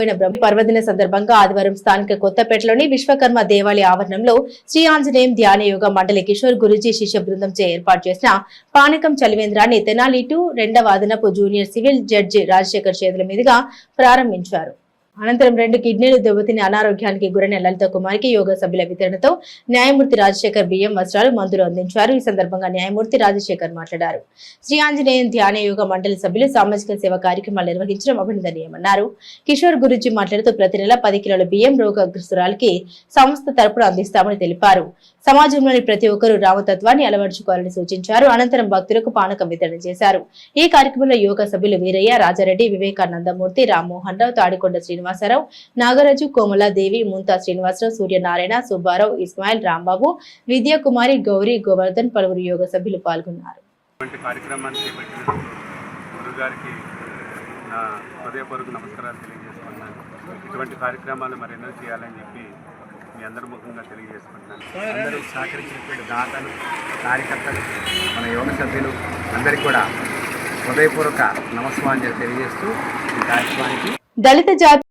పోయిన పర్వదిన సందర్భంగా ఆదివారం స్థానిక కొత్తపేటలోని విశ్వకర్మ దేవాలయ ఆవరణంలో శ్రీ ఆంజనేయం ధ్యాన యోగ మండలి కిషోర్ గురుజీ శిష్య బృందంచే ఏర్పాటు చేసిన పానకం చలివేంద్రాన్ని తెనాలి టు రెండవ అదనపు జూనియర్ సివిల్ జడ్జి రాజశేఖర్ చేతుల మీదుగా ప్రారంభించారు. అనంతరం రెండు కిడ్నీలు దెబ్బతిని అనారోగ్యానికి గురైన లలిత కుమార్కి యోగ సభ్యుల వితరణతో న్యాయమూర్తి రాజశేఖర్ బియ్యం వస్త్రాలు మందులు అందించారు. ఈ సందర్భంగా న్యాయమూర్తి రాజశేఖర్ మాట్లాడారు. శ్రీ ఆంజనేయం ధ్యాన యోగ మండలి సభ్యులు సామాజిక సేవ కార్యక్రమాలు నిర్వహించడం అభినందనీయమన్నారు. కిషోర్ గురించి మాట్లాడుతూ ప్రతి నెల పది కిలోల బియ్యం రోగగ్రస్తురాలకి సంస్థ తరపున అందిస్తామని తెలిపారు. సమాజంలోని ప్రతి ఒక్కరూ రామతత్వాన్ని అలవర్చుకోవాలని సూచించారు. అనంతరం భక్తులకు పానకం వితరణ చేశారు. ఈ కార్యక్రమంలో యోగ సభ్యులు వీరయ్య రాజారెడ్డి వివేకానందమూర్తి రామ్మోహన్ రావు తాడికొండ శ్రీనివాసరావు నాగరాజు కోమల దేవి ముంతా శ్రీనివాసరావు సూర్యనారాయణ సుబ్బారావు ఇస్మాయిల్ రాంబాబు విద్యాకుమారి గౌరీ గోవర్ధన్ పలువురు యోగ సభ్యులు పాల్గొన్నారు. హృదయపూర్వక నమస్కారాలు ఇటువంటి కార్యక్రమాలు మరెన్నో చేయాలని చెప్పి మీ అందరి ముఖంగా తెలియజేసుకుంటున్నాను. అందరూ సహకరించినటువంటి దాతలు కార్యకర్తలు మన యోగ సభ్యులు అందరికీ కూడా హృదయపూర్వక నమస్కారం తెలియజేస్తూ ఈ కార్యక్రమానికి దళిత జాతి